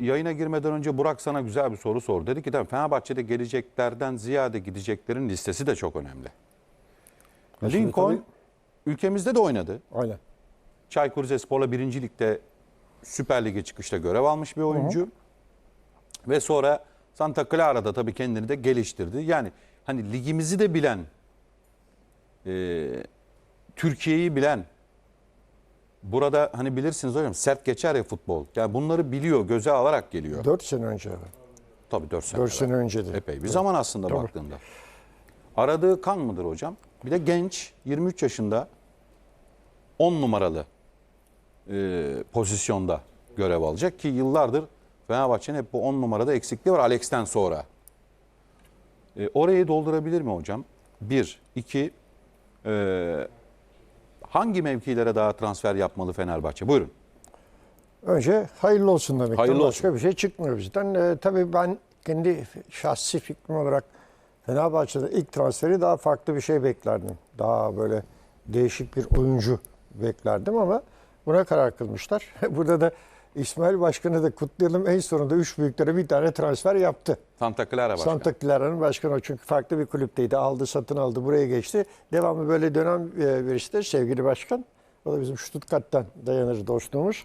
yayına girmeden önce Burak sana güzel bir soru sordu. Dedi ki tabii Fenerbahçe'de geleceklerden ziyade gideceklerin listesi de çok önemli. Ya Lincoln tabii- ülkemizde de oynadı. Aynen. Çaykur Rizespor'la birinci ligde Süper Lig'e çıkışta görev almış bir oyuncu. Ve sonra Santa Clara'da tabii kendini de geliştirdi. Yani hani ligimizi de bilen, e, Türkiye'yi bilen, burada hani bilirsiniz hocam sert geçer ya futbol. Yani bunları biliyor, göze alarak geliyor. 4 sene önce. Tabii 4 sene. 4 sene önce de. Epey bir zaman aslında Tabii. baktığında. Aradığı kan mıdır hocam? Bir de genç 23 yaşında 10 numaralı e, pozisyonda görev alacak ki yıllardır Fenerbahçe'nin hep bu 10 numarada eksikliği var Alex'ten sonra. E, orayı doldurabilir mi hocam? Bir, iki, e, hangi mevkilere daha transfer yapmalı Fenerbahçe? Buyurun. Önce hayırlı olsun demek. Hayırlı Başka bir şey çıkmıyor bizden. Ee, tabii ben kendi şahsi fikrim olarak Fenerbahçe'de ilk transferi daha farklı bir şey beklerdim. Daha böyle değişik bir oyuncu beklerdim ama buna karar kılmışlar. Burada da İsmail Başkan'ı da kutlayalım. En sonunda üç büyüklere bir tane transfer yaptı. Santa Clara başkan. Santa Clara'nın başkanı çünkü farklı bir kulüpteydi. Aldı, satın aldı, buraya geçti. Devamlı böyle dönem e, birisidir sevgili başkan. O da bizim Stuttgart'tan dayanır dostluğumuz.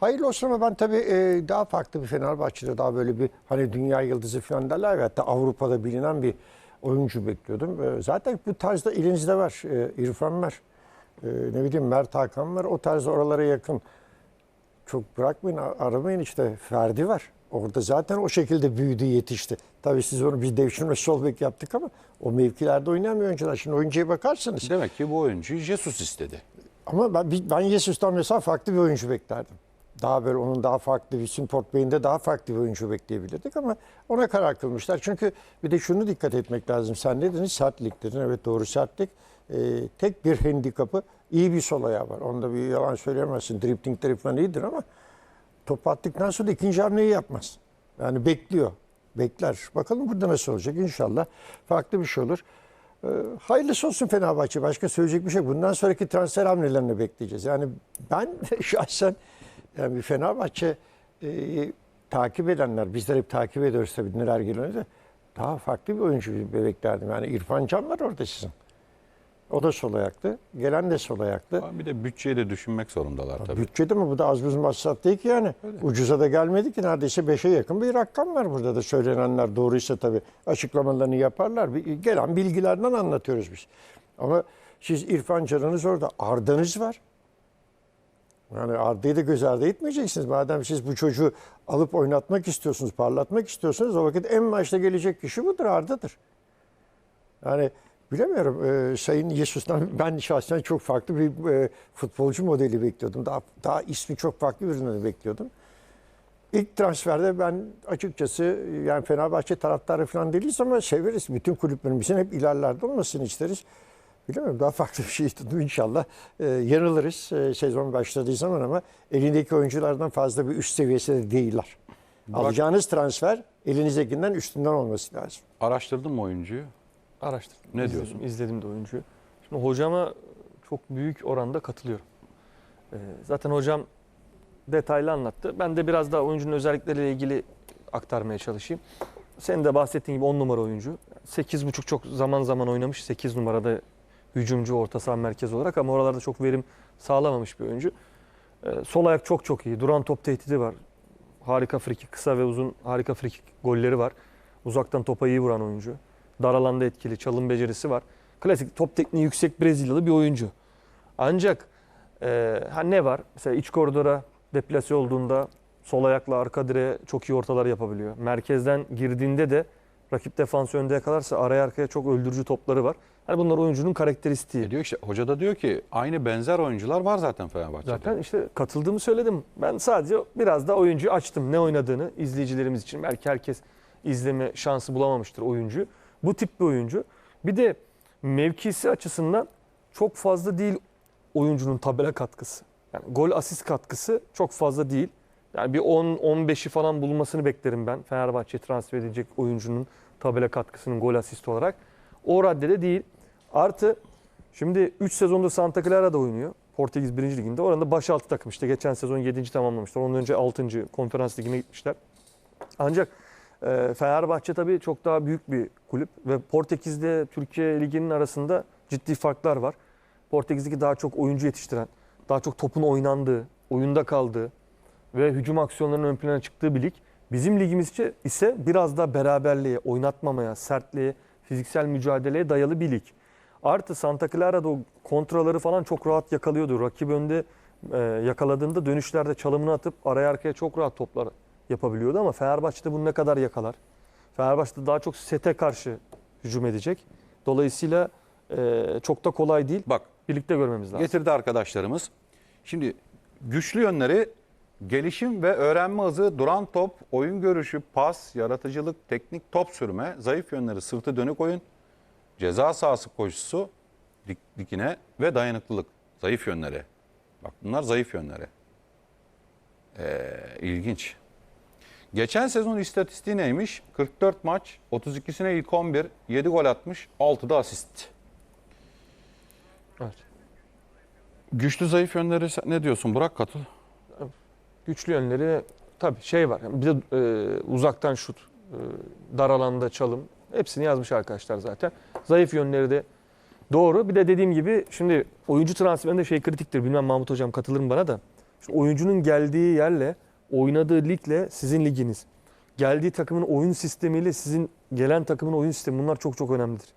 Hayırlı olsun ama ben tabii e, daha farklı bir Fenerbahçe'de daha böyle bir hani dünya yıldızı falan derler ya hatta Avrupa'da bilinen bir oyuncu bekliyordum. E, zaten bu tarzda elinizde var. İrfan var. Ne bileyim Mert Hakan var. O tarz oralara yakın çok bırakmayın aramayın işte Ferdi var. Orada zaten o şekilde büyüdü yetişti. Tabii siz onu bir devşirme sol bek yaptık ama o mevkilerde oynayamıyor oyuncular. Şimdi oyuncuya bakarsanız. Demek ki bu oyuncuyu Jesus istedi. Ama ben, ben Jesus'tan mesela farklı bir oyuncu beklerdim. Daha böyle onun daha farklı bir Simport Bey'inde daha farklı bir oyuncu bekleyebilirdik ama ona karar kılmışlar. Çünkü bir de şunu dikkat etmek lazım. Sen ne dedin? Sertlik dedin. Evet doğru sertlik. Ee, tek bir handikapı iyi bir sol ayağı var. Onda bir yalan söyleyemezsin. Driplingleri falan iyidir ama top attıktan sonra ikinci hamleyi yapmaz. Yani bekliyor. Bekler. Bakalım burada nasıl olacak inşallah. Farklı bir şey olur. Ee, hayırlısı olsun Fenerbahçe. Başka söyleyecek bir şey. Bundan sonraki transfer hamlelerini bekleyeceğiz. Yani ben şahsen yani bir Fenerbahçe e, takip edenler, bizler hep takip ediyoruz tabii neler geliyor da daha farklı bir oyuncu beklerdim. Yani İrfan Can var orada sizin. O da sol ayaktı. Gelen de sol ayaktı. Ama Bir de bütçeyi de düşünmek zorundalar tabii. Bütçede mi? Bu da az buz masraf değil ki yani. Ucuza da gelmedi ki. Neredeyse 5'e yakın bir rakam var burada da. Söylenenler doğruysa tabii açıklamalarını yaparlar. Bir- Gelen bilgilerden anlatıyoruz biz. Ama siz İrfan Can'ınız orada. Arda'nız var. Yani Arda'yı da göz ardı etmeyeceksiniz. Madem siz bu çocuğu alıp oynatmak istiyorsunuz, parlatmak istiyorsunuz o vakit en başta gelecek kişi budur, Arda'dır. Yani bilemiyorum e, Sayın Yesus'tan ben şahsen çok farklı bir e, futbolcu modeli bekliyordum. Daha, daha ismi çok farklı birini bekliyordum. İlk transferde ben açıkçası yani Fenerbahçe taraftarı falan değiliz ama severiz. Bütün kulüplerimizin hep ilerlerde olmasını isteriz. Bilemiyorum daha farklı bir şey istedim inşallah. E, yanılırız e, sezon başladığı zaman ama elindeki oyunculardan fazla bir üst seviyesinde değiller. Alacağınız transfer elinizdekinden üstünden olması lazım. Araştırdın mı oyuncuyu? Araştırdım. Ne izledim, diyorsun? İzledim de oyuncuyu. Şimdi hocama çok büyük oranda katılıyorum. Ee, zaten hocam detaylı anlattı. Ben de biraz daha oyuncunun özellikleriyle ilgili aktarmaya çalışayım. Senin de bahsettiğin gibi 10 numara oyuncu. 8.5 çok zaman zaman oynamış. 8 numarada hücumcu orta saha merkez olarak ama oralarda çok verim sağlamamış bir oyuncu. Ee, sol ayak çok çok iyi. Duran top tehdidi var. Harika frikik, kısa ve uzun harika frikik golleri var. Uzaktan topa iyi vuran oyuncu. Dar alanda etkili, çalım becerisi var. Klasik top tekniği yüksek Brezilyalı bir oyuncu. Ancak e, ha ne var? Mesela iç koridora deplase olduğunda sol ayakla arka direğe çok iyi ortalar yapabiliyor. Merkezden girdiğinde de rakip defans önde yakalarsa araya arkaya çok öldürücü topları var. Hani bunlar oyuncunun karakteristiği. E diyor işte hoca da diyor ki aynı benzer oyuncular var zaten Fenerbahçe'de. Zaten işte katıldığımı söyledim. Ben sadece biraz da oyuncuyu açtım. Ne oynadığını izleyicilerimiz için. Belki herkes izleme şansı bulamamıştır oyuncu. Bu tip bir oyuncu. Bir de mevkisi açısından çok fazla değil oyuncunun tabela katkısı. Yani gol asist katkısı çok fazla değil. Yani bir 10-15'i falan bulmasını beklerim ben. Fenerbahçe transfer edecek oyuncunun tabela katkısının gol asist olarak. O raddede değil. Artı şimdi 3 sezonda Santa Clara'da oynuyor. Portekiz 1. Liginde. Orada baş altı takım işte geçen sezon 7. tamamlamışlar. Ondan önce 6. konferans ligine gitmişler. Ancak e, Fenerbahçe tabii çok daha büyük bir kulüp ve Portekiz'de Türkiye Ligi'nin arasında ciddi farklar var. Portekiz'deki daha çok oyuncu yetiştiren, daha çok topun oynandığı, oyunda kaldığı ve hücum aksiyonlarının ön plana çıktığı bir lig. Bizim ligimiz ise- biraz daha beraberliğe, oynatmamaya, sertliğe, fiziksel mücadeleye dayalı bir lig. Artı Santa Clara'da o kontraları falan çok rahat yakalıyordu. Rakip önde e, yakaladığında dönüşlerde çalımını atıp araya arkaya çok rahat toplar yapabiliyordu ama Fenerbahçe'de bunu ne kadar yakalar? Fenerbahçe'de daha çok sete karşı hücum edecek. Dolayısıyla e, çok da kolay değil. Bak Birlikte görmemiz lazım. getirdi arkadaşlarımız. Şimdi güçlü yönleri gelişim ve öğrenme hızı, duran top, oyun görüşü, pas, yaratıcılık, teknik top sürme, zayıf yönleri sırtı dönük oyun, ceza sahası koşusu, dik, dikine ve dayanıklılık. Zayıf yönleri. Bak bunlar zayıf yönleri. Ee, ilginç. Geçen sezon istatistiği neymiş? 44 maç, 32'sine ilk 11, 7 gol atmış, 6'da asist. Evet. Güçlü zayıf yönleri sen ne diyorsun Burak katıl. Güçlü yönleri tabii şey var. Bir de e, uzaktan şut, e, dar alanda çalım. Hepsini yazmış arkadaşlar zaten. Zayıf yönleri de doğru. Bir de dediğim gibi şimdi oyuncu transferinde şey kritiktir. Bilmem Mahmut Hocam katılır mı bana da. Şimdi oyuncunun geldiği yerle, oynadığı ligle sizin liginiz. Geldiği takımın oyun sistemiyle sizin gelen takımın oyun sistemi bunlar çok çok önemlidir.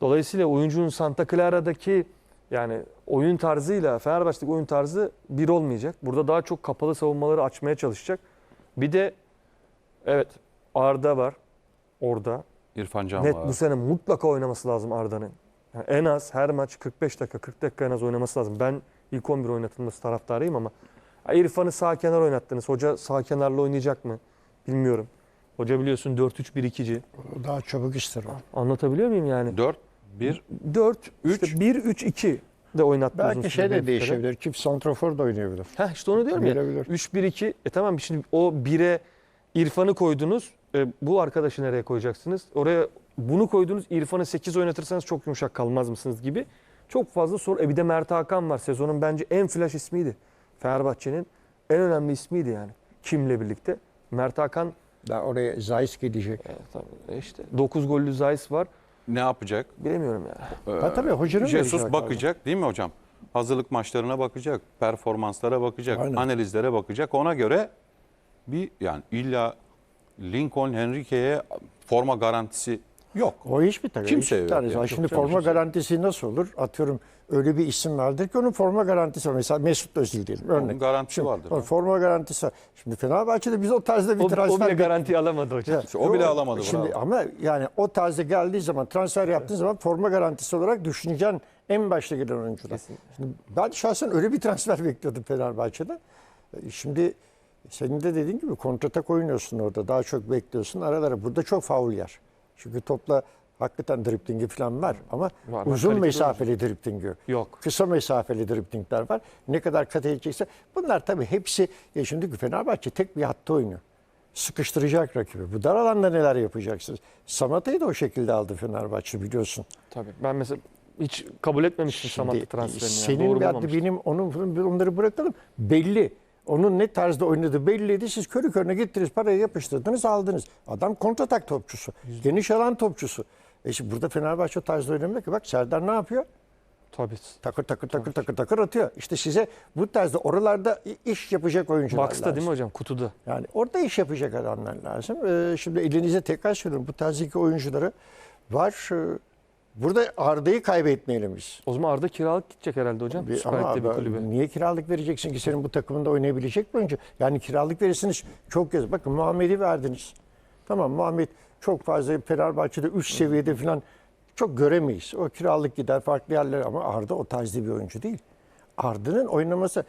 Dolayısıyla oyuncunun Santa Clara'daki yani oyun tarzıyla Fenerbahçe'deki oyun tarzı bir olmayacak. Burada daha çok kapalı savunmaları açmaya çalışacak. Bir de evet Arda var orada. İrfan Can Net var. bu sene mutlaka oynaması lazım Arda'nın. Yani en az her maç 45 dakika 40 dakika en az oynaması lazım. Ben ilk 11 oynatılması taraftarıyım ama İrfan'ı sağ kenar oynattınız. Hoca sağ kenarla oynayacak mı? Bilmiyorum. Hoca biliyorsun 4-3-1-2'ci. O Daha çabuk ister o. Anlatabiliyor muyum yani? 4, 1, 4, Üç. 3, 1, 3, 2 de oynattı uzun Belki süre şey de değişebilir. Çift santrafor da oynayabilir. Heh işte onu diyorum ya. Bilebilir. 3-1-2. E tamam şimdi o 1'e İrfan'ı koydunuz. E, bu arkadaşı nereye koyacaksınız? Oraya bunu koydunuz. İrfan'ı 8 oynatırsanız çok yumuşak kalmaz mısınız gibi. Çok fazla soru. E bir de Mert Hakan var. Sezonun bence en flash ismiydi. Fenerbahçe'nin en önemli ismiydi yani. Kimle birlikte? Mert Hakan Daha oraya Zayis gelecek. e, tabii işte 9 gollü Zayis var. ne yapacak? Bilemiyorum ya. Ha, tabii hocanın Jesus bakacak değil mi hocam? Hazırlık maçlarına bakacak, performanslara bakacak, Aynen. analizlere bakacak. Ona göre bir yani illa Lincoln Henrique'ye forma garantisi yok. O hiçbir takım. Kimse hiçbir yok tanesi. yani. Şimdi forma kimse garantisi nasıl olur? Atıyorum öyle bir isim vardır ki onun forma garantisi var. Mesela Mesut Özil diyelim. Örnek. Onun garantisi Şimdi, vardır. onun forma garantisi var. Şimdi Fenerbahçe'de biz o tarzda bir O, o transfer bile garanti alamadı hocam. Ya, O bile yok. alamadı, Şimdi bravo. ama yani o tarzda geldiği zaman transfer yaptığın zaman forma garantisi olarak düşüneceksin en başta gelen oyuncular. Şimdi ben şahsen öyle bir transfer bekliyordum Fenerbahçe'den. E, Şimdi senin de dediğin gibi kontratak oynuyorsun orada. Daha çok bekliyorsun aralara. Burada çok faul yer. Çünkü topla hakikaten driplingi falan var ama var, uzun mesafeli driplingi yok. Kısa mesafeli driplingler var. Ne kadar kat edecekse. Bunlar tabii hepsi ya şimdi Fenerbahçe tek bir hatta oynuyor. Sıkıştıracak rakibi. Bu dar alanda neler yapacaksınız? Samata'yı da o şekilde aldı Fenerbahçe biliyorsun. Tabii. Ben mesela hiç kabul etmemiştim Samatta Şimdi transferini. yani. Senin Doğru ve bulmamıştım. benim onun onları bırakalım. Belli. Onun ne tarzda oynadığı belliydi. Siz körü körüne gittiniz parayı yapıştırdınız aldınız. Adam kontratak topçusu. Geniş alan topçusu. E şimdi burada Fenerbahçe tarzda oynamıyor ki. Bak Serdar ne yapıyor? Tabii. Takır takır takır takır takır atıyor. İşte size bu tarzda oralarda iş yapacak oyuncular Box'ta lazım. değil mi hocam? Kutuda. Yani orada iş yapacak adamlar lazım. Ee, şimdi elinize tekrar söylüyorum. Bu tarz iki oyuncuları var. Burada Arda'yı kaybetmeyelim biz. O zaman Arda kiralık gidecek herhalde hocam. Bir- Süper Lig'de bir kulübe. niye kiralık vereceksin ki senin bu takımında oynayabilecek bir oyuncu? Yani kiralık verirsiniz çok göz. Bakın Muhammed'i verdiniz. Tamam Muhammed çok fazla Fenerbahçe'de üst seviyede falan çok göremeyiz. O kiralık gider farklı yerlere ama Arda o tarzda bir oyuncu değil. Arda'nın oynaması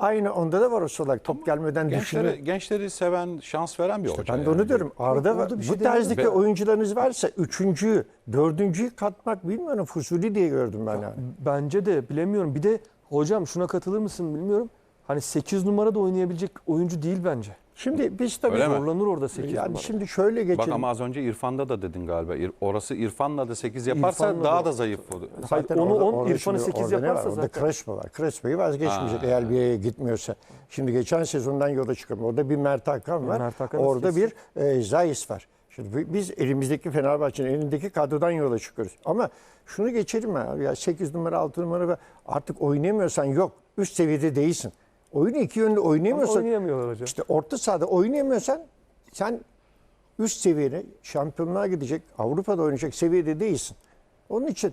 aynı onda da var o solak top gelmeden. Gençleri, gençleri seven, şans veren bir hoca. Ben de yani. onu diyorum. Arda bir şey bu tarzdaki demiyorum. oyuncularınız varsa üçüncüyü, dördüncüyü katmak bilmiyorum. Fuzuli diye gördüm ben yani. Bence de bilemiyorum. Bir de hocam şuna katılır mısın bilmiyorum. Hani 8 numara da oynayabilecek oyuncu değil bence. Şimdi biz tabii Öyle mi? Zorlanır orada 8 yani numara. şimdi şöyle geçelim. Bak ama az önce İrfan'da da dedin galiba. İr- Orası İrfan'la da 8 yaparsa İrfan'la daha da- da zayıf olur. Zaten onu orada- on, orada İrfan'ı şimdi 8 orada ne var? yaparsa Orada zaten. Crespo var. Crespo'yu vazgeçmeyecek Ha. eğer bir yere gitmiyorsa. Şimdi geçen sezondan yola çıkalım. Orada bir Mert Hakan var. Mert Hakan'ı orada bir e, Zayis var. Şimdi bi- biz elimizdeki Fenerbahçe'nin elindeki kadrodan yola çıkıyoruz. Ama şunu geçelim ya. ya 8 numara 6 numara ve artık oynayamıyorsan yok. Üst seviyede değilsin. Oyunu iki yönlü Ama oynayamıyorsan oynayamıyorlar hocam. işte orta sahada oynayamıyorsan sen üst seviyede şampiyonluğa gidecek, Avrupa'da oynayacak seviyede değilsin. Onun için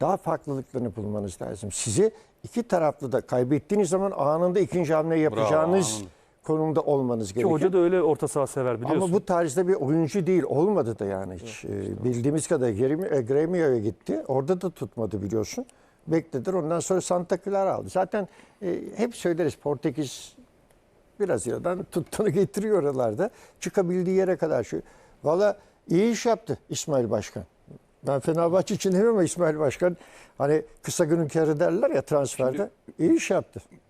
daha farklılıklarını bulmanız lazım. Sizi iki taraflı da kaybettiğiniz zaman anında ikinci hamle yapacağınız anında. konumda olmanız Ki gerekiyor. hoca da öyle orta saha sever biliyorsun. Ama bu tarzda bir oyuncu değil. Olmadı da yani hiç. Ee, Bildiğimiz kadar e, Gremio'ya gitti. Orada da tutmadı biliyorsun. Beklediler. Ondan sonra Santa Clara aldı. Zaten e, hep söyleriz Portekiz biraz yaradan tuttuğunu getiriyor oralarda. Çıkabildiği yere kadar şu. Valla iyi iş yaptı İsmail Başkan. Ben Fenerbahçe için demiyorum ama İsmail Başkan hani kısa günün kârı derler ya transferde. iyi iş yaptı.